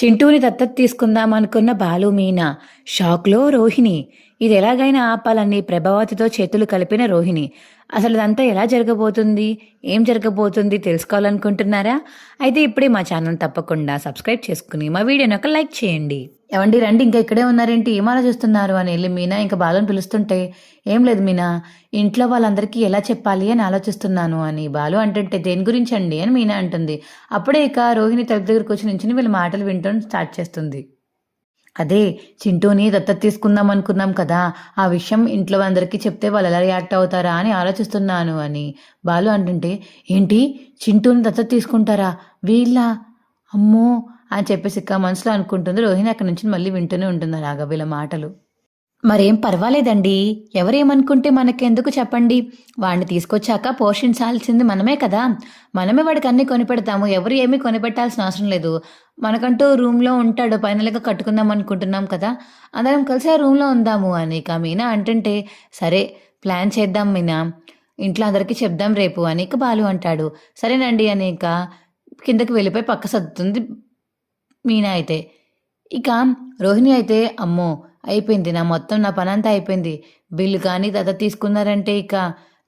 చింటూని దత్తత తీసుకుందాం అనుకున్న బాలు మీనా. షాక్లో రోహిణి. ఇది ఎలాగైనా ఆపాలని ప్రభావతితో చేతులు కలిపిన రోహిణి. అసలు ఇదంతా ఎలా జరగబోతుంది? ఏం జరగబోతుంది తెలుసుకోవాలనుకుంటున్నారా? అయితే ఇప్పుడే మా ఛానల్ తప్పకుండా సబ్స్క్రైబ్ చేసుకుని మా వీడియోని ఒక లైక్ చేయండి. ఏమండి రండి ఇంకా ఇక్కడే ఉన్నారేంటి? ఏం ఆలోచిస్తున్నారు? అని వెళ్ళి మీనా ఇంకా బాలుని పిలుస్తుంటే ఏం లేదు మీనా ఇంట్లో వాళ్ళందరికీ ఎలా చెప్పాలి అని ఆలోచిస్తున్నాను అని బాలు అంటుంటే దేని గురించి అండి అని మీనా అంటుంది. అప్పుడే ఇక రోహిణి తలుపు దగ్గరకు వచ్చి నుంచి వీళ్ళ మాటలు వింటూ స్టార్ట్ చేస్తుంది. అదే చింటూని దత్తత తీసుకుందాం అనుకున్నాం కదా ఆ విషయం ఇంట్లో అందరికీ చెప్తే వాళ్ళు ఎలా రియాక్ట్ అవుతారా అని ఆలోచిస్తున్నాను అని బాలు అంటుంటే ఏంటి? చింటూని దత్తత తీసుకుంటారా? వీళ్ళ? అమ్మో అని చెప్పేసి ఇక మనసులో అనుకుంటుంది. రోహిణి అక్కడి నుంచి మళ్ళీ వింటూనే ఉంటుంది అలాగా వీళ్ళ మాటలు. మరేం పర్వాలేదండి. ఎవరేమనుకుంటే మనకెందుకు చెప్పండి. వాడిని తీసుకొచ్చాక పోషించాల్సింది మనమే కదా. మనమే వాడికి అన్ని కొనిపెడతాము. ఎవరు ఏమీ కొనిపెట్టాల్సిన అవసరం లేదు. మనకంటూ రూమ్లో ఉంటాడు. పైనలుగా కట్టుకుందాం అనుకుంటున్నాం కదా. అందరం కలిసి ఆ రూమ్లో ఉందాము అని ఇక మీనా అంటుంటే సరే ప్లాన్ చేద్దాం మీనా. ఇంట్లో అందరికీ చెప్దాం రేపు అని ఇక బాలు అంటాడు. సరేనండి అని ఇక కిందకి వెళ్ళిపోయి పక్క సర్దుతుంది మీనా అయితే. ఇక రోహిణి అయితే అమ్మో అయిపోయింది. నా మొత్తం నా పనంతా అయిపోయింది. బిల్లు కానీ తత తీసుకున్నారంటే ఇక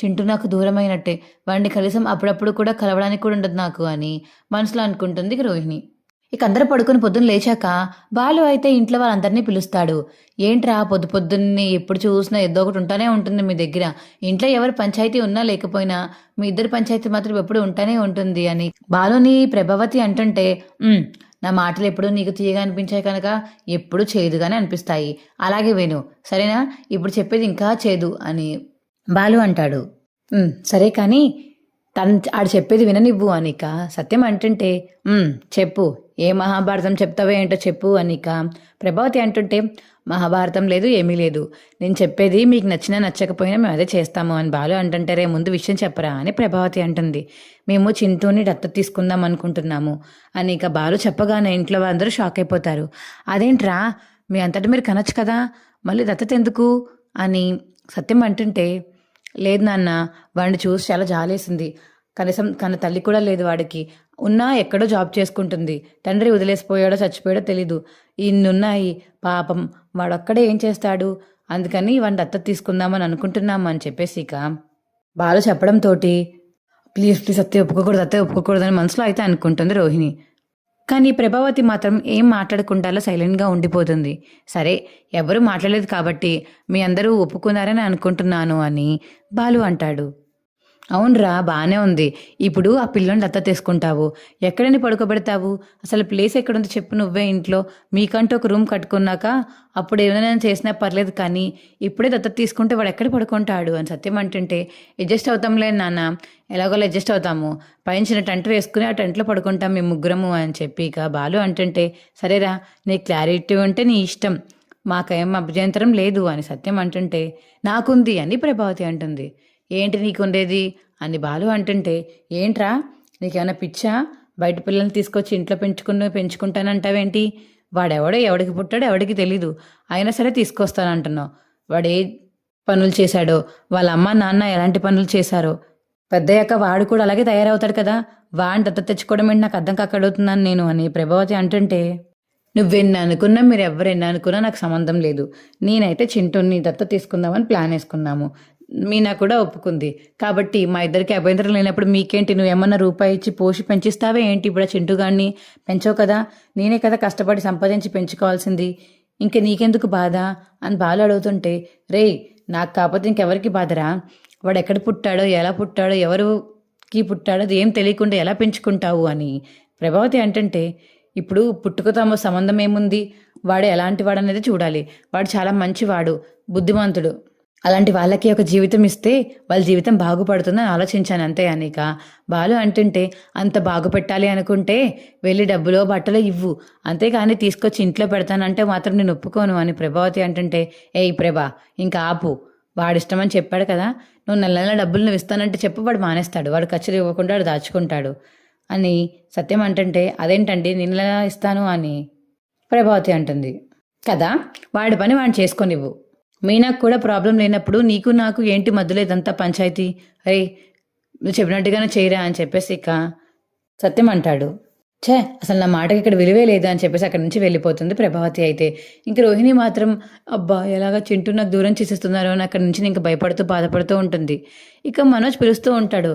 చింటూ నాకు దూరమైనట్టే. వాడిని కనీసం అప్పుడప్పుడు కూడా కలవడానికి కూడా ఉండదు నాకు అని మనసులో అనుకుంటుంది ఇక రోహిణి. ఇక అందరూ పడుకుని పొద్దున్న లేచాక బాలు అయితే ఇంట్లో వాళ్ళందరినీ పిలుస్తాడు. ఏంట్రా పొద్దు పొద్దున్నే ఎప్పుడు చూసినా ఏదో ఒకటి ఉంటానే ఉంటుంది మీ దగ్గర. ఇంట్లో ఎవరు పంచాయతీ ఉన్నా లేకపోయినా మీ ఇద్దరు పంచాయతీ మాత్రం ఎప్పుడు ఉంటానే ఉంటుంది అని బాలుని ప్రభావతి అంటుంటే నా మాటలు ఎప్పుడూ నీకు తీయగా అనిపించాయి కనుక ఎప్పుడు చేదుగానే అనిపిస్తాయి. అలాగే విను సరేనా? ఇప్పుడు చెప్పేది ఇంకా చేదు అని బాలు అంటాడు. సరే కానీ తను ఆడు చెప్పేది విననివ్వు అనిక. సత్యం అంటుంటే చెప్పు. ఏ మహాభారతం చెప్తావే ఏంటో చెప్పు అనిక. ప్రభావతి అంటుంటే మహాభారతం లేదు ఏమీ లేదు. నేను చెప్పేది మీకు నచ్చినా నచ్చకపోయినా మేము అదే చేస్తాము అని బాలు అంటుంటే రే ముందు విషయం చెప్పరా అని ప్రభావతి అంటుంది. మేము చింటూని దత్తత తీసుకుందాం అనుకుంటున్నాము. అని ఇక బాలు చెప్పగానే ఇంట్లో అందరూ షాక్ అయిపోతారు. అదేంట్రా? మీ అంతటా మీరు కనొచ్చు కదా? మళ్ళీ దత్తత ఎందుకు? అని సత్యం అంటుంటే లేదు నాన్న వాడిని చూసి చాలా జాలేసింది. కనీసం కన్న తల్లి కూడా లేదు వాడికి. ఉన్నా ఎక్కడో జాబ్ చేసుకుంటుంది. తండ్రి వదిలేసిపోయాడో చచ్చిపోయాడో తెలీదు. ఇన్నున్నాయి. పాపం వాడొక్కడే ఏం చేస్తాడు? అందుకని వాడిని దత్తత తీసుకుందామని అనుకుంటున్నాము అని చెప్పేసి ఇక బాలు చెప్పడంతో ప్లీజ్ ప్లీజ్ అత్తయ్య ఒప్పుకోకూడదు అత్తే ఒప్పుకోకూడదని మనసులో అయితే అనుకుంటుంది రోహిణి. కానీ ప్రభావతి మాత్రం ఏం మాట్లాడకుండా సైలెంట్గా ఉండిపోతుంది. సరే ఎవరు మాట్లాడలేదు కాబట్టి మీ అందరూ ఒప్పుకున్నారని అనుకుంటున్నాను అని బాలు అంటాడు. అవునరా బాగానే ఉంది. ఇప్పుడు ఆ పిల్లని దత్త తీసుకుంటావు. ఎక్కడని పడుకోబెడతావు? అసలు ప్లేస్ ఎక్కడుంది చెప్పు నువ్వే ఇంట్లో. మీకంటూ ఒక రూమ్ కట్టుకున్నాక అప్పుడు ఏమైనా చేసినా పర్లేదు కానీ ఇప్పుడే దత్త తీసుకుంటే వాడు ఎక్కడ పడుకుంటాడు అని సత్యం అంటుంటే అడ్జస్ట్ అవుతాంలే నాన్న. ఎలాగోలా అడ్జస్ట్ అవుతాము. పైన చిన్న టెంట్ వేసుకుని ఆ టెంట్లో పడుకుంటాం మేము ముగ్గురము అని చెప్పి ఇక బాలు అంటుంటే సరేరా నీ క్లారిటీ ఉంటే నీ ఇష్టం. మాకేం అభ్యంతరం లేదు అని సత్యం అంటుంటే నాకుంది అని ప్రభావతి అంటుంది. ఏంటి నీకుండేది? అని బాలు అంటుంటే ఏంట్రా? నీకేమైనా పిచ్చా? బయట పిల్లల్ని తీసుకొచ్చి ఇంట్లో పెంచుకుని పెంచుకుంటానంటావేంటి? వాడెవడో ఎవడికి పుట్టాడో ఎవడికి తెలీదు. అయినా సరే తీసుకొస్తానంటున్నావు. వాడు ఏ పనులు చేశాడో? వాళ్ళ అమ్మ నాన్న ఎలాంటి పనులు చేశారో? పెద్దయ్యాక వాడు కూడా అలాగే తయారవుతాడు కదా? వాడిని దత్త తెచ్చుకోవడం ఏంటి నాకు అర్థం కాకడుగుతున్నాను నేను అని ప్రభావతి అంటుంటే నువ్వెన్ని అనుకున్నా మీరు ఎవరెన్ని అనుకున్నా నాకు సంబంధం లేదు. నేనైతే చింటూని దత్త తీసుకుందామని ప్లాన్ వేసుకున్నాము. మీనా కూడా ఒప్పుకుంది. కాబట్టి మా ఇద్దరికి అభ్యంతరం లేనప్పుడు మీకేంటి? నువ్వు ఏమన్నా రూపాయి ఇచ్చి పోషి పెంచిస్తావే ఏంటి? ఇప్పుడు ఆ చింటూగాన్ని పెంచవు కదా? నేనే కదా కష్టపడి సంపాదించి పెంచుకోవాల్సింది. ఇంక నీకెందుకు బాధ? అని బాలు అడుగుతుంటే రేయ్ నాకు కాకపోతే ఇంకెవరికి బాధరా? వాడు ఎక్కడ పుట్టాడో ఎలా పుట్టాడో ఎవరికి పుట్టాడో అది ఏం తెలియకుండా ఎలా పెంచుకుంటావు అని ప్రభావతి అంటే ఇప్పుడు పుట్టుకతో సంబంధం ఏముంది? వాడు ఎలాంటి వాడు అనేది చూడాలి. వాడు చాలా మంచివాడు బుద్ధిమంతుడు. అలాంటి వాళ్ళకి ఒక జీవితం ఇస్తే వాళ్ళ జీవితం బాగుపడుతుందని ఆలోచించాను అంతే అనిక. బాలు అంటుంటే అంత బాగుపెట్టాలి అనుకుంటే వెళ్ళి డబ్బులో బట్టలు ఇవ్వు. అంతేకాని తీసుకొచ్చి ఇంట్లో పెడతానంటే మాత్రం నేను ఒప్పుకోను అని ప్రభావతి అంటుంటే ఏయ్ ప్రభా ఇంకా ఆపు. వాడిష్టమని చెప్పాడు కదా. నువ్వు నెల నెల డబ్బులు నువ్వు ఇస్తానంటే చెప్పు వాడు మానేస్తాడు. వాడు ఖర్చులు ఇవ్వకుండా వాడు దాచుకుంటాడు అని సత్యం అంటుంటే అదేంటండి? నేను ఇస్తాను అని ప్రభావతి అంటుంది కదా వాడి పని వాడిని చేసుకొనివ్వు. మీనాకు కూడా ప్రాబ్లం లేనప్పుడు నీకు నాకు ఏంటి మధ్యలో ఇదంతా పంచాయతీ? అరే నువ్వు చెప్పినట్టుగానే చేయరా అని చెప్పేసి ఇక సత్యం అంటాడు. ఛే అసలు నా మాటకి ఇక్కడ విలువే లేదు అని చెప్పేసి అక్కడి నుంచి వెళ్ళిపోతుంది ప్రభావతి అయితే. ఇంక రోహిణి మాత్రం అబ్బా ఎలాగా చింటూ నాకు దూరం చేసేస్తున్నారో అని అక్కడి నుంచి ఇంకా భయపడుతూ బాధపడుతూ ఉంటుంది. ఇక మనోజ్ పిలుస్తూ ఉంటాడు.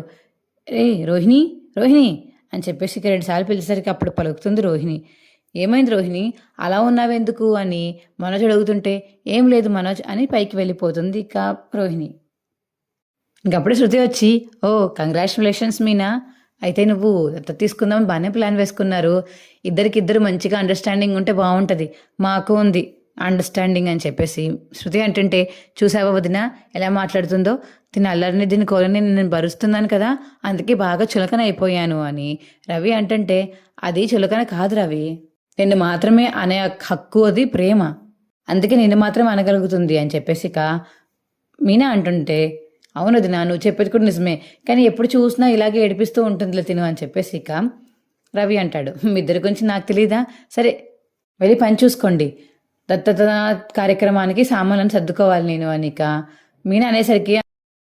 రే రోహిణి రోహిణి అని చెప్పేసి ఇక రెండుసార్లు పిలిచేసరికి అప్పుడు పలుకుతుంది రోహిణి. ఏమైంది రోహిణి? అలా ఉన్నావెందుకు అని మనోజ్ అడుగుతుంటే ఏం లేదు మనోజ్ అని పైకి వెళ్ళిపోతుంది ఇక రోహిణి. ఇంకప్పుడే శృతి వచ్చి ఓ కంగ్రాచులేషన్స్ మీనా. అయితే నువ్వు దత్తత తీసుకుందామని బాగానే ప్లాన్ వేసుకున్నారు. ఇద్దరికిద్దరు మంచిగా అండర్స్టాండింగ్ ఉంటే బాగుంటుంది. మాకు ఉంది అండర్స్టాండింగ్ అని చెప్పేసి శృతి అంటుంటే చూసావా వదిన ఎలా మాట్లాడుతుందో? తిన అల్లరిని దీని కోలని నేను భరుస్తున్నాను కదా. అందుకే బాగా చులకన అయిపోయాను అని రవి అంటుంటే అది చులకన కాదు రవి. నిన్ను మాత్రమే అనే హక్కు అది ప్రేమ. అందుకే నిన్ను మాత్రమే అనగలుగుతుంది అని చెప్పేసి ఇక మీనా అంటుంటే అవును అది నా నువ్వు చెప్పేది కూడా నిజమే. కానీ ఎప్పుడు చూసినా ఇలాగే ఏడిపిస్తూ ఉంటుందిలే తిను అని చెప్పేసి ఇక రవి అంటాడు. మీ ఇద్దరి గురించి నాకు తెలీదా? సరే వెళ్ళి పని చూసుకోండి. దత్తత కార్యక్రమానికి సామాన్లను సర్దుకోవాలి నేను అనిక మీనా అనేసరికి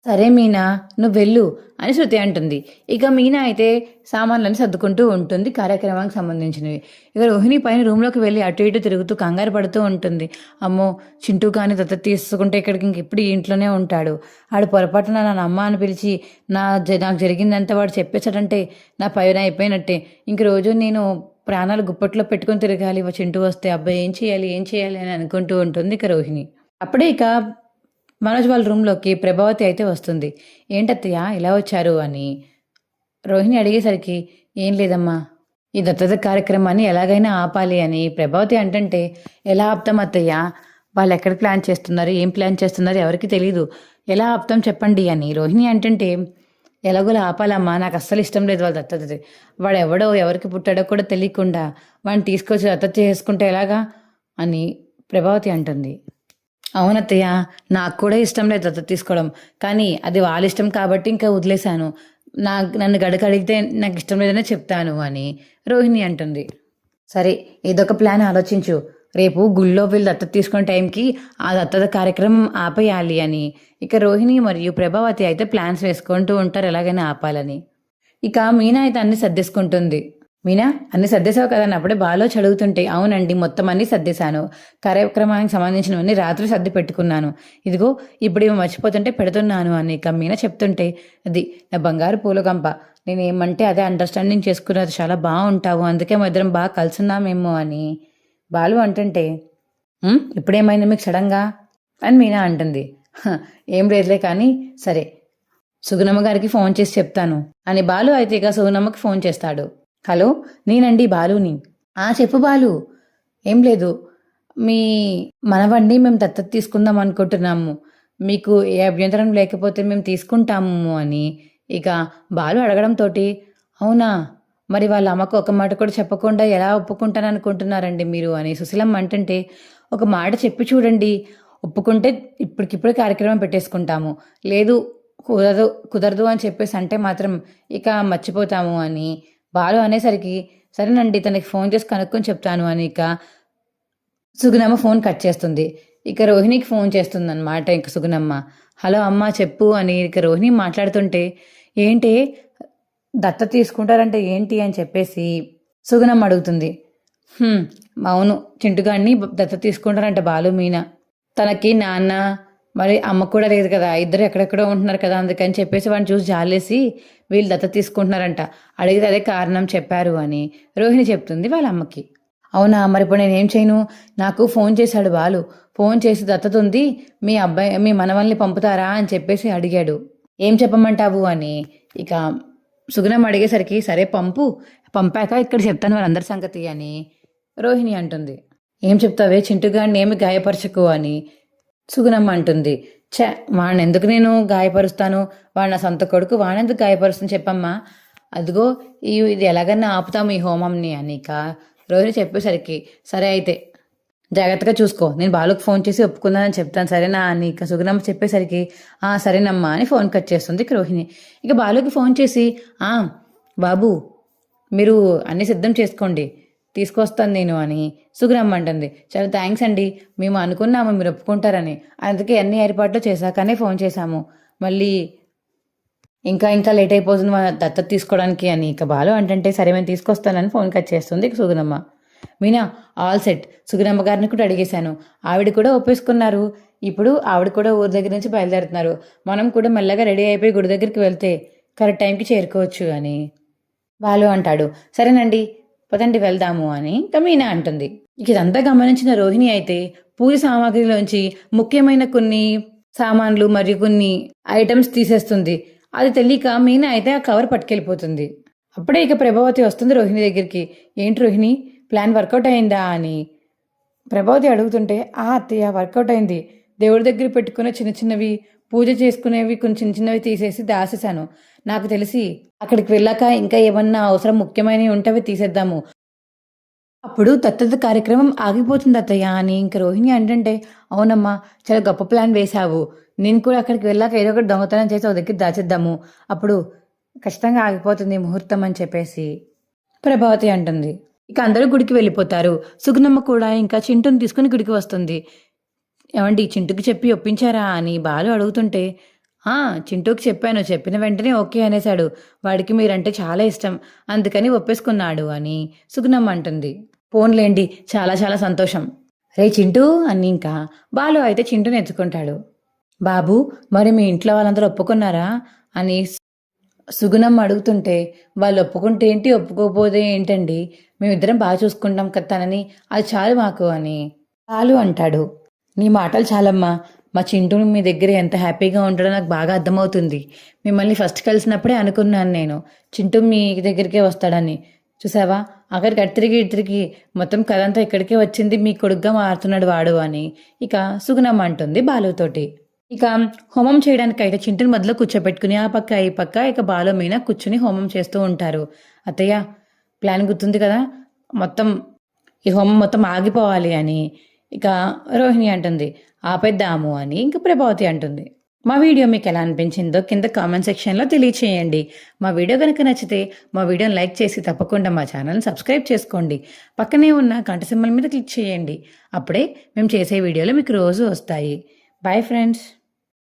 సరే మీనా నువ్వు వెళ్ళు అని శృతి అంటుంది. ఇక మీనా అయితే సామాన్లను సర్దుకుంటూ ఉంటుంది కార్యక్రమానికి సంబంధించినవి. ఇక రోహిణి పైన రూమ్లోకి వెళ్ళి అటు ఇటు తిరుగుతూ కంగారు పడుతూ ఉంటుంది. అమ్మో చింటూ కానీ దత్త తీసుకుంటే ఇక్కడికి ఇంకెప్పుడు ఇంట్లోనే ఉంటాడు. ఆడు పొరపాటున నా అమ్మ అని పిలిచి నా జ- నాకు జరిగిందంతా వాడు చెప్పేశాడంటే నా పైన అయిపోయినట్టే. ఇంక రోజు నేను ప్రాణాలు గుప్పట్లో పెట్టుకొని తిరగాలి. చింటూ వస్తే అబ్బాయి ఏం చేయాలి ఏం చేయాలి అని అనుకుంటూ ఉంటుంది ఇక రోహిణి. అప్పుడే ఇక మనోజ్ వాళ్ళ రూమ్లోకి ప్రభావతి అయితే వస్తుంది. ఏంటత్తయ్య ఇలా వచ్చారు? అని రోహిణి అడిగేసరికి ఏం లేదమ్మా ఈ దత్తత కార్యక్రమాన్ని ఎలాగైనా ఆపాలి అని ప్రభావతి అంటంటే ఎలా ఆప్తాం అత్తయ్య? వాళ్ళు ఎక్కడ ప్లాన్ చేస్తున్నారు? ఏం ప్లాన్ చేస్తున్నారు? ఎవరికి తెలియదు ఎలా ఆప్తాం చెప్పండి అని రోహిణి అంటంటే ఎలాగోలా ఆపాలమ్మా నాకు అస్సలు ఇష్టం లేదు వాళ్ళ దత్తత వాడు ఎవడో ఎవరికి పుట్టాడో కూడా తెలియకుండా వాడిని తీసుకొచ్చి దత్తత చేసుకుంటే ఎలాగా? అని ప్రభావతి అంటుంది. అవునత్తయ్య నాకు కూడా ఇష్టం లేదు దత్త తీసుకోవడం. కానీ అది వాళ్ళ ఇష్టం కాబట్టి ఇంకా వదిలేశాను. నా నన్ను గడక అడిగితే నాకు ఇష్టం లేదనే చెప్తాను అని రోహిణి అంటుంది. సరే ఇదొక ప్లాన్ ఆలోచించు. రేపు గుళ్ళో వీళ్ళు దత్తత తీసుకునే టైంకి ఆ దత్తత కార్యక్రమం ఆపేయాలి అని. ఇక రోహిణి మరియు ప్రభావతి అయితే ప్లాన్స్ వేసుకుంటూ ఉంటారు ఎలాగైనా ఆపాలని. ఇక మీనా అయితే అన్ని సర్దేసుకుంటుంది. మీనా అన్ని సర్దేశావు కదా అని అప్పుడే బాలో చదువుతుంటే. అవునండి మొత్తం అన్ని సర్దేశాను. కార్యక్రమానికి సంబంధించినవన్నీ రాత్రి సర్ది పెట్టుకున్నాను. ఇదిగో ఇప్పుడు ఇవి మర్చిపోతుంటే పెడుతున్నాను అని ఇక మీనా చెప్తుంటే అది నా బంగారు పూలకంప నేను ఏమంటే అదే అండర్స్టాండింగ్ చేసుకున్నది. చాలా బాగుంటావు. అందుకే మా ఇద్దరం బాగా కలుసున్నామేమో అని. బాలు అంటుంటే ఇప్పుడేమైంది మీకు సడన్గా? అని మీనా అంటుంది. ఏం లేదులే కానీ సరే సుగుణమ్మ గారికి ఫోన్ చేసి చెప్తాను. అని బాలు అయితే ఇక సుగుణమ్మకి ఫోన్ చేస్తాడు. హలో నేనండి బాలుని. ఆ చెప్పు బాలు. ఏం లేదు. మీ మనవండి మేము దత్తత తీసుకుందాం అనుకుంటున్నాము. మీకు ఏ అభ్యంతరం లేకపోతే మేము తీసుకుంటాము అని. ఇక బాలు అడగడంతో అవునా? మరి వాళ్ళ అమ్మకు ఒక మాట కూడా చెప్పకుండా ఎలా ఒప్పుకుంటాను అనుకుంటున్నారండి మీరు? అని సుశీలమ్మ అంటుంటే ఒక మాట చెప్పి చూడండి. ఒప్పుకుంటే ఇప్పటికిప్పుడు కార్యక్రమం పెట్టేసుకుంటాము. లేదు కుదరదు కుదరదు అని చెప్పేసి అంటే మాత్రం ఇక మర్చిపోతాము అని బాలు అనేసరికి సరేనండి తనకి ఫోన్ చేసి కనుక్కొని చెప్తాను అని ఇక సుగుణమ్మ ఫోన్ కట్ చేస్తుంది. ఇక రోహిణికి ఫోన్ చేస్తుంది అనమాట ఇక సుగుణమ్మ. హలో అమ్మ చెప్పు అని ఇక రోహిణి మాట్లాడుతుంటే ఏంటి? దత్త తీసుకుంటారంటే ఏంటి? అని చెప్పేసి సుగుణమ్మ అడుగుతుంది. అవును చింటుగాడిని దత్త తీసుకుంటారంట బాలు మీనా. తనకి నాన్న మరి అమ్మ కూడా లేదు కదా ఇద్దరు ఎక్కడెక్కడో ఉంటున్నారు కదా అందుకని చెప్పేసి వాడిని చూసి జాలేసి వీళ్ళు దత్త తీసుకుంటున్నారంట. అడిగితే అదే కారణం చెప్పారు అని రోహిణి చెప్తుంది వాళ్ళ అమ్మకి. అవునా మరి ఇప్పుడు నేను ఏం చేయను? నాకు ఫోన్ చేశాడు బాలు. ఫోన్ చేసి దత్తత ఉంది మీ అబ్బాయి మీ మనవల్ని పంపుతారా అని చెప్పేసి అడిగాడు. ఏం చెప్పమంటావు అని. ఇక సుగుణం అడిగేసరికి సరే పంపు పంపాక ఇక్కడ చెప్తాను వాళ్ళందరి సంగతి అని రోహిణి అంటుంది. ఏం చెప్తావే చింటుగాడిని ఏమి గాయపరచకు అని సుగుణమ్మ అంటుంది ఛ వాడిని ఎందుకు నేను గాయపరుస్తాను? వాడు నా సొంత కొడుకు వాడెందుకు గాయపరుస్తాను చెప్పమ్మా? అదిగో ఈ ఇది ఎలాగన్నా ఆపుతాము ఈ హోమంని అనిక. ఇక రోహిణి చెప్పేసరికి సరే అయితే జాగ్రత్తగా చూసుకో. నేను బాలుకు ఫోన్ చేసి ఒప్పుకున్నానని చెప్తాను సరేనా అని ఇక సుగుణమ్మ చెప్పేసరికి ఆ సరేనమ్మా అని ఫోన్ కట్ చేస్తుంది ఇక రోహిణి. ఇక బాలుకి ఫోన్ చేసి ఆ బాబు మీరు అన్ని సిద్ధం చేసుకోండి. తీసుకొస్తాను నేను అని సుగుణమ్మ అంటుంది. చాలా థ్యాంక్స్ అండి. మేము అనుకున్నాము మీరు ఒప్పుకుంటారని. అందుకే అన్ని ఏర్పాట్లు చేశాకనే ఫోన్ చేశాము. మళ్ళీ ఇంకా ఇంకా లేట్ అయిపోతుంది మా దత్తత తీసుకోవడానికి అని. ఇక బాలు అంటే సరే మేము తీసుకొస్తానని ఫోన్ కట్ చేస్తుంది ఇక సుగుణమ్మ మీనా ఆల్ సెట్. సుగుణమ్మ గారిని కూడా అడిగేశాను. ఆవిడ కూడా ఒప్పేసుకున్నారు. ఇప్పుడు ఆవిడ కూడా ఊరి దగ్గర నుంచి బయలుదేరుతున్నారు. మనం కూడా మెల్లగా రెడీ అయిపోయి గుడి దగ్గరికి వెళ్తే కరెక్ట్ టైంకి చేరుకోవచ్చు అని బాలు అంటాడు. సరేనండి. పదండి వెళ్దాము అని ఇంకా మీనా అంటుంది. ఇక ఇదంతా గమనించిన రోహిణి అయితే పూజ సామాగ్రిలోంచి ముఖ్యమైన కొన్ని సామాన్లు మరియు కొన్ని ఐటమ్స్ తీసేస్తుంది. అది తెలియక మీనా అయితే ఆ కవర్ పట్టుకెళ్ళిపోతుంది. అప్పుడే ఇక ప్రభావతి వస్తుంది రోహిణి దగ్గరికి. ఏంటి రోహిణి ప్లాన్ వర్కౌట్ అయిందా? అని. ప్రభావతి అడుగుతుంటే ఆ అత్తయ్య వర్కౌట్ అయింది. దేవుడి దగ్గర పెట్టుకునే చిన్న చిన్నవి పూజ చేసుకునేవి కొన్ని చిన్న చిన్నవి తీసేసి దాసేశాను. నాకు తెలిసి అక్కడికి వెళ్ళాక ఇంకా ఏమన్నా అవసరం ముఖ్యమైనవి ఉంటే అవి తీసేద్దాము. అప్పుడు దత్తత కార్యక్రమం ఆగిపోతుంది అత్తయ్య. అని ఇంక రోహిణి అంటే అవునమ్మా చాలా గొప్ప ప్లాన్ వేశావు. నేను కూడా అక్కడికి వెళ్ళాక ఏదో ఒకటి దొంగతనం చేసి ఒక దగ్గర దాచేద్దాము. అప్పుడు ఖచ్చితంగా ఆగిపోతుంది ముహూర్తం అని చెప్పేసి ప్రభావతి అంటుంది. ఇక అందరూ గుడికి వెళ్ళిపోతారు. సుగుణమ్మ కూడా ఇంకా చింటుని తీసుకుని గుడికి వస్తుంది. ఏమండి చింటుకి చెప్పి ఒప్పించారా అని బాలు అడుగుతుంటే "ఆ, చింటూకి చెప్పాను. చెప్పిన వెంటనే ఓకే అనేశాడు. వాడికి మీరంటే చాలా ఇష్టం. అందుకని ఒప్పేసుకున్నాడు అని సుగుణమ్మ అంటుంది. పోన్లేండి చాలా చాలా సంతోషం. రే చింటూ అని ఇంకా. బాలు అయితే చింటూని ఎత్తుకుంటాడు. బాబు మరి మీ ఇంట్లో వాళ్ళందరూ ఒప్పుకున్నారా? అని సుగుణమ్మ అడుగుతుంటే వాళ్ళు ఒప్పుకుంటే ఏంటి ఒప్పుకోకపోతే ఏంటండి? మేమిద్దరం బాగా చూసుకుంటాం కదా తనని. అది చాలు మాకు అని చాలు అంటాడు. నీ మాటలు చాలమ్మా. మా చింటూ మీ దగ్గర ఎంత హ్యాపీగా ఉంటాడో నాకు బాగా అర్థమవుతుంది. మిమ్మల్ని ఫస్ట్ కలిసినప్పుడే అనుకున్నాను నేను. చింటూ మీ దగ్గరికే వస్తాడని. చూసావా? అక్కడికి అటు తిరిగి తిరిగి మొత్తం కథ అంతా ఇక్కడికే వచ్చింది. మీ కొడుగ్గా మారుతున్నాడు వాడు అని. ఇక సుగుణమ్మ అంటుంది బాలుతోటి. ఇక హోమం చేయడానికి అయితే చింటుని మధ్యలో కూర్చోబెట్టుకుని ఆ పక్క ఈ పక్క ఇక బాలు మీద కూర్చుని హోమం చేస్తూ ఉంటారు. అత్తయ్య ప్లాన్ గుర్తుంది కదా? మొత్తం ఈ హోమం మొత్తం ఆగిపోవాలి అని. ఇక రోహిణి అంటుంది ఆపేద్దాము అని ఇంక ప్రభావతి అంటుంది. మా వీడియో మీకు ఎలా అనిపించిందో కింద కామెంట్ సెక్షన్లో తెలియచేయండి. మా వీడియో కనుక నచ్చితే మా వీడియోని లైక్ చేసి తప్పకుండా మా ఛానల్ని సబ్స్క్రైబ్ చేసుకోండి. పక్కనే ఉన్న గంట సింబల్ మీద క్లిక్ చేయండి. అప్పుడే మేము చేసే వీడియోలు మీకు రోజు వస్తాయి. Bye friends.